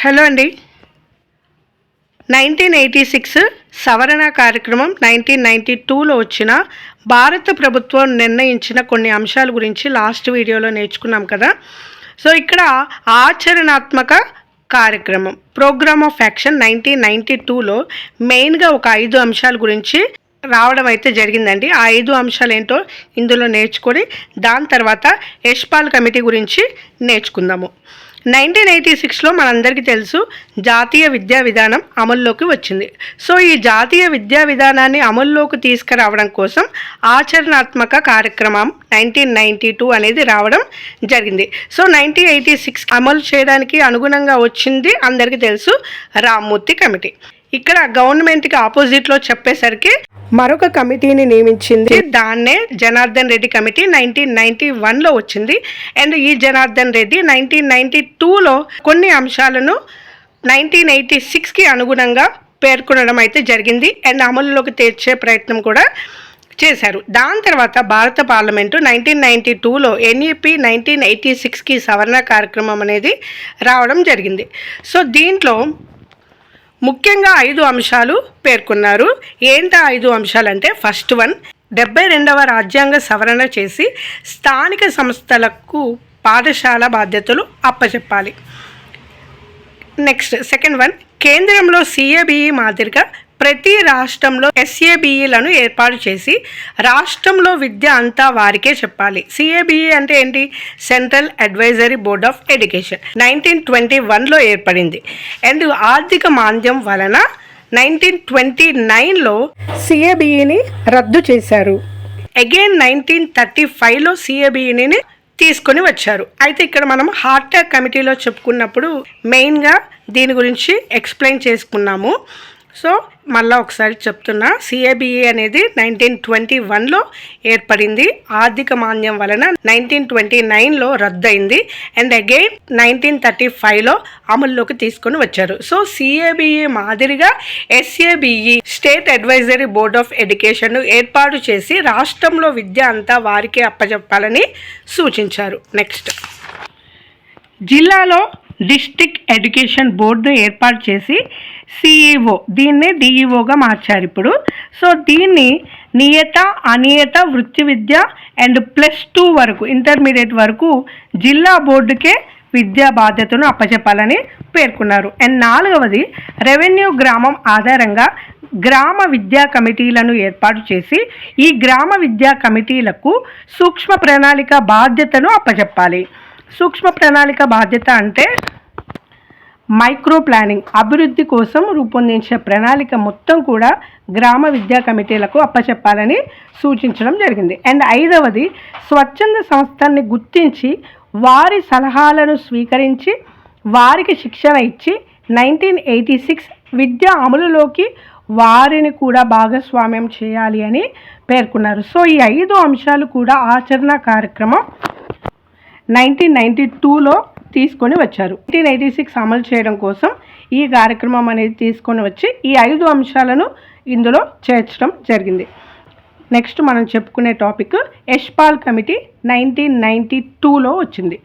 Hello అండి. Nineteen eighty six సవరణ కార్యక్రమం నైన్టీన్ నైంటీ టూలో వచ్చిన భారత ప్రభుత్వం నిర్ణయించిన కొన్ని అంశాల గురించి లాస్ట్ వీడియోలో నేర్చుకున్నాం కదా. సో ఇక్కడ ఆచరణాత్మక కార్యక్రమం program of action nineteen ninety టూలో మెయిన్గా ఒక ఐదు అంశాల గురించి రావడం అయితే జరిగిందండి. ఆ ఐదు అంశాలు ఏంటో ఇందులో నేర్చుకొని దాని తర్వాత యశ్పాల్ కమిటీ గురించి నేర్చుకుందాము. నైన్టీన్ ఎయిటీ సిక్స్లో మనందరికీ తెలుసు జాతీయ విద్యా విధానం అమల్లోకి వచ్చింది. సో ఈ జాతీయ విద్యా విధానాన్ని అమల్లోకి తీసుకురావడం కోసం ఆచరణాత్మక కార్యక్రమం నైన్టీన్ నైంటీ టూ అనేది రావడం జరిగింది. సో నైన్టీన్ ఎయిటీ సిక్స్ అమలు చేయడానికి అనుగుణంగా వచ్చింది అందరికీ తెలుసు రామ్మూర్తి కమిటీ. ఇక్కడ గవర్నమెంట్కి ఆపోజిట్లో చెప్పేసరికి మరొక కమిటీని నియమించింది దాన్నే Janardhan Reddy committee nineteen ninety వన్లో వచ్చింది. అండ్ ఈ జనార్దన్ రెడ్డి నైన్టీన్ నైన్టీ టూలో కొన్ని అంశాలను నైన్టీన్ ఎయిటీ సిక్స్కి అనుగుణంగా పేర్కొనడం అయితే జరిగింది. అండ్ అమలులోకి తెచ్చే ప్రయత్నం కూడా చేశారు. దాని తర్వాత భారత పార్లమెంటు నైన్టీన్ నైంటీ టూలో ఎన్ఈపి నైన్టీన్ ఎయిటీ సిక్స్కి సవరణ కార్యక్రమం అనేది రావడం జరిగింది. సో దీంట్లో ముఖ్యంగా ఐదు అంశాలు పేర్కొన్నారు. ఏంటా ఐదు అంశాలంటే ఫస్ట్ వన్ డెబ్బై రెండవ రాజ్యాంగ సవరణ చేసి స్థానిక సంస్థలకు పాఠశాల బాధ్యతలు అప్పచెప్పాలి. నెక్స్ట్ సెకండ్ వన్ కేంద్రంలో సిఏబిఈ మాదిరిగా ప్రతి రాష్ట్రంలో ఎస్ఏబిఈలను ఏర్పాటు చేసి రాష్ట్రంలో విద్య అంతా వారికే చెప్పాలి. సిఏబిఈ అంటే ఏంటి? Central advisory board of education. Nineteen twenty వన్లో ఏర్పడింది. అండ్ ఆర్థిక మాంద్యం వలన నైన్టీన్ ట్వంటీ నైన్లో సిఏబిఈని రద్దు చేశారు. అగైన్ నైన్టీన్ థర్టీ ఫైవ్లో సిఏబిఈని తీసుకొని వచ్చారు. అయితే ఇక్కడ మనం హార్ట్ అటాక్ కమిటీలో చెప్పుకున్నప్పుడు మెయిన్గా దీని గురించి ఎక్స్ప్లెయిన్ చేసుకున్నాము. సో మళ్ళీ ఒకసారి చెప్తున్నా సిఏబిఈ అనేది నైన్టీన్ ట్వంటీ వన్లో ఏర్పడింది. ఆర్థిక మాంద్యం వలన నైన్టీన్ ట్వంటీ నైన్లో రద్దయింది. అండ్ అగైన్ నైన్టీన్ థర్టీ ఫైవ్లో అమల్లోకి తీసుకొని వచ్చారు. సో సిఏబిఈ మాదిరిగా SABE state advisory board of education ఏర్పాటు చేసి రాష్ట్రంలో విద్య అంతా వారికే అప్పచెప్పాలని సూచించారు. నెక్స్ట్. జిల్లాలో డిస్టిక్ ఎడ్యుకేషన్ బోర్డును ఏర్పాటు చేసి సిఈఓ దీన్నే డిఈఓగా మార్చారు ఇప్పుడు. సో దీన్ని నియత అనియత వృత్తి విద్య అండ్ ప్లస్ టూ వరకు ఇంటర్మీడియట్ వరకు జిల్లా బోర్డుకే విద్యా బాధ్యతను అప్పచెప్పాలని పేర్కొన్నారు. అండ్ నాలుగవది రెవెన్యూ గ్రామం ఆధారంగా గ్రామ విద్యా కమిటీలను ఏర్పాటు చేసి ఈ గ్రామ విద్యా కమిటీలకు సూక్ష్మ ప్రణాళిక బాధ్యతను అప్పచెప్పాలి. సూక్ష్మ ప్రణాళిక బాధ్యత అంటే మైక్రో ప్లానింగ్ అభివృద్ధి కోసం రూపొందించే ప్రణాళిక మొత్తం కూడా గ్రామ విద్యా కమిటీలకు అప్పచెప్పాలని సూచించడం జరిగింది. అండ్ ఐదవది స్వచ్ఛంద సంస్థల్ని గుర్తించి వారి సలహాలను స్వీకరించి వారికి శిక్షణ ఇచ్చి నైన్టీన్ ఎయిటీ సిక్స్ విద్య అమలులోకి వారిని కూడా భాగస్వామ్యం చేయాలి అని పేర్కొన్నారు. సో ఈ ఐదు అంశాలు కూడా ఆచరణ కార్యక్రమం నైన్టీన్ నైంటీ టూలో తీసుకొని వచ్చారు. నైన్టీన్ ఎయిటీ సిక్స్ అమలు చేయడం కోసం ఈ కార్యక్రమం అనేది తీసుకొని వచ్చి ఈ ఐదు అంశాలను ఇందులో చేర్చడం జరిగింది. నెక్స్ట్ మనం చెప్పుకునే topic Yashpal committee nineteen ninety టూలో వచ్చింది.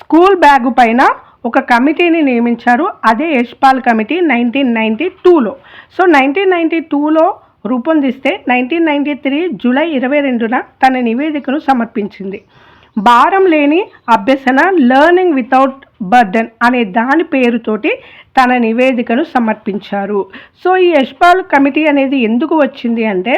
స్కూల్ బ్యాగు పైన ఒక కమిటీని నియమించారు. అదే యష్పాల్ కమిటీ నైన్టీన్ నైంటీ టూలో. సో నైన్టీన్ నైంటీ టూలో రూపొందిస్తే నైన్టీన్ నైంటీ త్రీ జూలై ఇరవై రెండున తన నివేదికను సమర్పించింది. భారం లేని అభ్యసన లెర్నింగ్ వితౌట్ బర్డన్ అనే దాని పేరుతోటి తన నివేదికను సమర్పించారు. సో ఈ యశ్పాల్ కమిటీ అనేది ఎందుకు వచ్చింది అంటే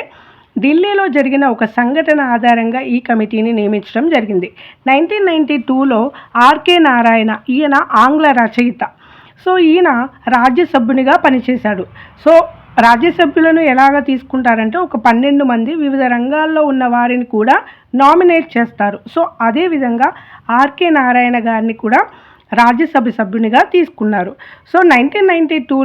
ఢిల్లీలో జరిగిన ఒక సంఘటన ఆధారంగా ఈ కమిటీని నియమించడం జరిగింది. నైన్టీన్ నైంటీ టూలో ఆర్కే నారాయణ ఈయన ఆంగ్ల రచయిత. సో ఈయన రాజ్యసభ్యునిగా పనిచేశాడు. సో రాజ్యసభ్యులను ఎలాగ తీసుకుంటారంటే ఒక పన్నెండు మంది వివిధ రంగాల్లో ఉన్న వారిని కూడా నామినేట్ చేస్తారు. సో అదేవిధంగా ఆర్కే నారాయణ గారిని కూడా రాజ్యసభ సభ్యునిగా తీసుకున్నారు. So nineteen ninety two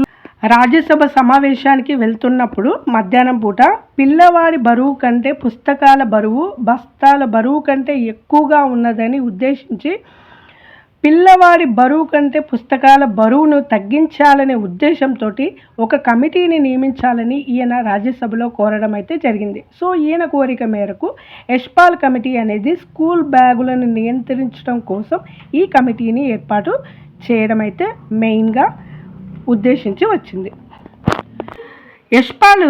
Rajya Sabha సమావేశానికి వెళ్తున్నప్పుడు మధ్యాహ్నం పూట పిల్లవాడి బరువు కంటే పుస్తకాల బరువు బస్తాల బరువు కంటే ఎక్కువగా ఉన్నదని ఉద్దేశించి పిల్లవాడి బరువు కంటే పుస్తకాల బరువును తగ్గించాలనే ఉద్దేశంతో ఒక కమిటీని నియమించాలని ఈయన రాజ్యసభలో కోరడం అయితే జరిగింది. సో ఈయన కోరిక మేరకు యశ్పాల్ కమిటీ అనేది స్కూల్ బ్యాగులను నియంత్రించడం కోసం ఈ కమిటీని ఏర్పాటు చేయడం అయితే మెయిన్గా ఉద్దేశించి వచ్చింది. యశ్పాల్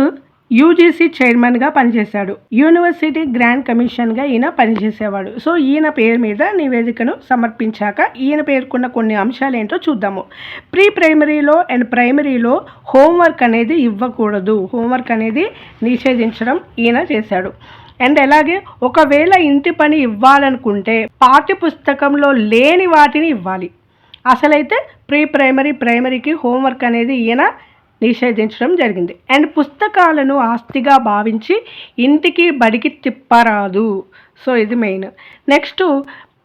యూజీసీ చైర్మన్గా పనిచేశాడు. యూనివర్సిటీ గ్రాండ్ కమిషన్గా ఈయన పనిచేసేవాడు. సో ఈయన పేరు మీద నివేదికను సమర్పించాక ఈయన పేర్కొన్న కొన్ని అంశాలు ఏంటో చూద్దాము. ప్రీ ప్రైమరీలో అండ్ ప్రైమరీలో హోంవర్క్ అనేది ఇవ్వకూడదు. హోంవర్క్ అనేది నిషేధించడం ఈయన చేశాడు. అండ్ అలాగే ఒకవేళ ఇంటి పని ఇవ్వాలనుకుంటే పాఠ్య పుస్తకంలో లేని వాటిని ఇవ్వాలి. అసలైతే ప్రీ ప్రైమరీ ప్రైమరీకి హోంవర్క్ అనేది ఈయన నిషేధించడం జరిగింది. అండ్ పుస్తకాలను ఆస్తిగా భావించి ఇంటికి బడికి తిప్పరాదు. సో ఇది మెయిన్. నెక్స్ట్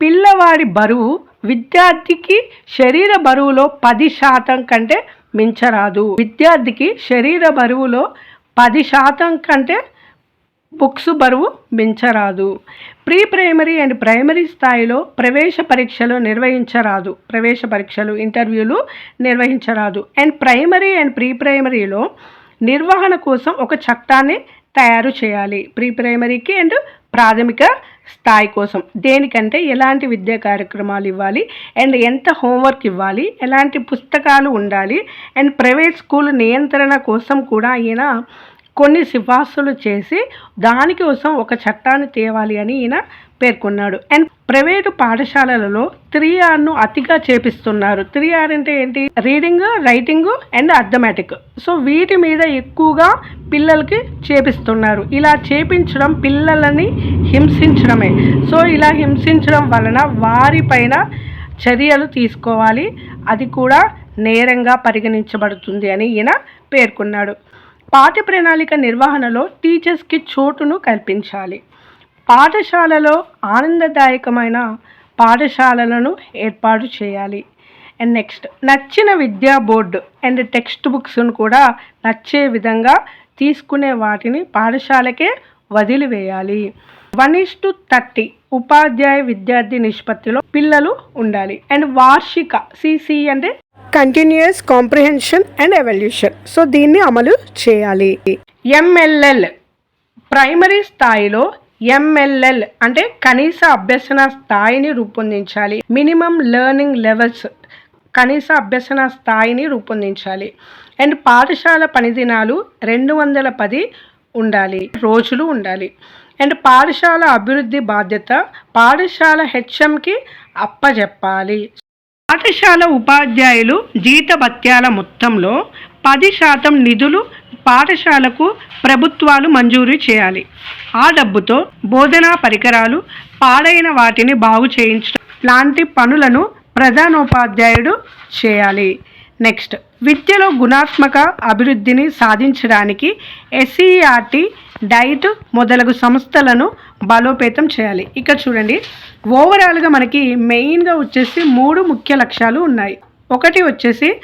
పిల్లవాడి బరువు విద్యార్థికి శరీర బరువులో పది శాతం కంటే మించరాదు. విద్యార్థికి శరీర బరువులో పది శాతం కంటే బుక్స్ బరువు మించరాదు. ప్రీ ప్రైమరీ అండ్ ప్రైమరీ స్థాయిలో ప్రవేశ పరీక్షలు నిర్వహించరాదు. ప్రవేశ పరీక్షలు ఇంటర్వ్యూలు నిర్వహించరాదు. అండ్ ప్రైమరీ అండ్ ప్రీ ప్రైమరీలో నిర్వహణ కోసం ఒక చట్టాన్ని తయారు చేయాలి. ప్రీ ప్రైమరీకి అండ్ ప్రాథమిక స్థాయి కోసం. దేనికంటే ఎలాంటి విద్యా కార్యక్రమాలు ఇవ్వాలి? అండ్ ఎంత హోంవర్క్ ఇవ్వాలి? ఎలాంటి పుస్తకాలు ఉండాలి? అండ్ ప్రైవేట్ స్కూల్ నియంత్రణ కోసం కూడా ఈయన కొన్ని సిఫార్సులు చేసి దానికోసం ఒక చట్టాన్ని తేవాలి అని ఈయన పేర్కొన్నాడు. అండ్ ప్రైవేటు పాఠశాలలలో త్రీ ఆర్ను అతిగా చేపిస్తున్నారు. త్రీ ఆర్ అంటే ఏంటి? Reading writing and arithmetic. So వీటి మీద ఎక్కువగా పిల్లలకి చేపిస్తున్నారు. ఇలా చేపించడం పిల్లలని హింసించడమే. సో ఇలా హింసించడం వలన వారిపైన చర్యలు తీసుకోవాలి. అది కూడా నేరంగా పరిగణించబడుతుంది అని ఈయన పేర్కొన్నాడు. పాఠ్య ప్రణాళిక నిర్వహణలో టీచర్స్కి చోటును కల్పించాలి. పాఠశాలలో ఆనందదాయకమైన పాఠశాలలను ఏర్పాటు చేయాలి. అండ్ నెక్స్ట్ నచ్చిన విద్యా బోర్డు అండ్ టెక్స్ట్ బుక్స్ను కూడా నచ్చే విధంగా తీసుకునే వాటిని పాఠశాలకే వదిలివేయాలి. వన్ ఇస్ టు థర్టీ ఉపాధ్యాయ విద్యార్థి నిష్పత్తిలో పిల్లలు ఉండాలి. అండ్ వార్షిక సిసి అంటే continuous comprehension and evaluation so దీన్ని అమలు చేయాలి. ఎంఎల్ఎల్ ప్రైమరీ స్థాయిలో ఎంఎల్ఎల్ అంటే కనీస అభ్యసన స్థాయిని రూపొందించాలి. మినిమం లెర్నింగ్ లెవెల్స్ కనీస అభ్యసన స్థాయిని రూపొందించాలి. అండ్ పాఠశాల పనిదినాలు రెండు వందల పది ఉండాలి. రోజులు ఉండాలి. అండ్ పాఠశాల అభివృద్ధి బాధ్యత పాఠశాల హెచ్ఎంకి అప్పజెప్పాలి. పాఠశాల ఉపాధ్యాయులు జీతభత్యాల మొత్తంలో పది శాతం నిధులు పాఠశాలకు ప్రభుత్వాలు మంజూరు చేయాలి. ఆ డబ్బుతో బోధనా పరికరాలు పాడైన వాటిని బాగు చేయించడం లాంటి పనులను ప్రధానోపాధ్యాయుడు చేయాలి. నెక్స్ట్ విద్యలో గుణాత్మక అభివృద్ధిని సాధించడానికి ఎస్సీఆర్టీ డైట్ మొదలగు సంస్థలను బలోపేతం చేయాలి. ఇక్కడ చూడండి. ఓవరాల్గా మనకి మెయిన్గా వచ్చేసి మూడు ముఖ్య లక్ష్యాలు ఉన్నాయి. ఒకటి వచ్చేసి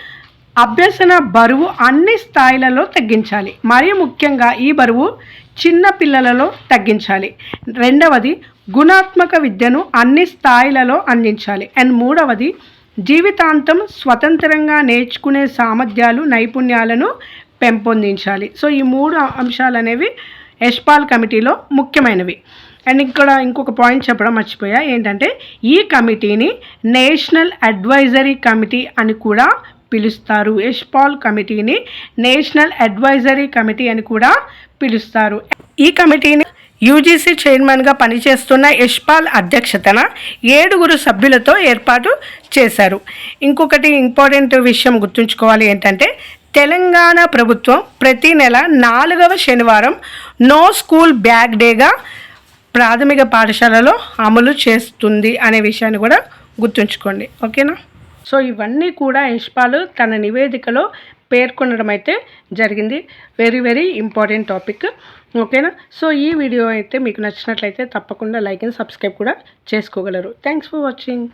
అభ్యసన బరువు అన్ని స్థాయిలలో తగ్గించాలి. మరియు ముఖ్యంగా ఈ బరువు చిన్న పిల్లలలో తగ్గించాలి. రెండవది గుణాత్మక విద్యను అన్ని స్థాయిలలో అందించాలి. అండ్ మూడవది జీవితాంతం స్వతంత్రంగా నేర్చుకునే సామర్థ్యాలు నైపుణ్యాలను పెంపొందించాలి. సో ఈ మూడు అంశాలు అనేవి యశ్పాల్ కమిటీలో ముఖ్యమైనవి. అండ్ ఇక్కడ ఇంకొక పాయింట్ చెప్పడం మర్చిపోయా. ఏంటంటే ఈ కమిటీని నేషనల్ అడ్వైజరీ కమిటీ అని కూడా పిలుస్తారు. యశ్పాల్ కమిటీని నేషనల్ అడ్వైజరీ కమిటీ అని కూడా పిలుస్తారు. ఈ కమిటీని యూజీసీ చైర్మన్గా పనిచేస్తున్న యశ్పాల్ అధ్యక్షతన ఏడుగురు సభ్యులతో ఏర్పాటు చేశారు. ఇంకొకటి ఇంపార్టెంట్ విషయం గుర్తుంచుకోవాలి ఏంటంటే తెలంగాణ ప్రభుత్వం ప్రతి నెల నాలుగవ శనివారం నో స్కూల్ బ్యాగ్ డేగా ప్రాథమిక పాఠశాలలో అమలు చేస్తుంది అనే విషయాన్ని కూడా గుర్తుంచుకోండి. ఓకేనా? సో ఇవన్నీ కూడా యశ్పాల్ తన నివేదికలో పేర్కొనడం అయితే జరిగింది. Very very important topic. ఓకేనా? సో ఈ వీడియో అయితే మీకు నచ్చినట్లయితే తప్పకుండా లైక్ అండ్ సబ్స్క్రైబ్ కూడా చేసుకోగలరు. Thanks for watching.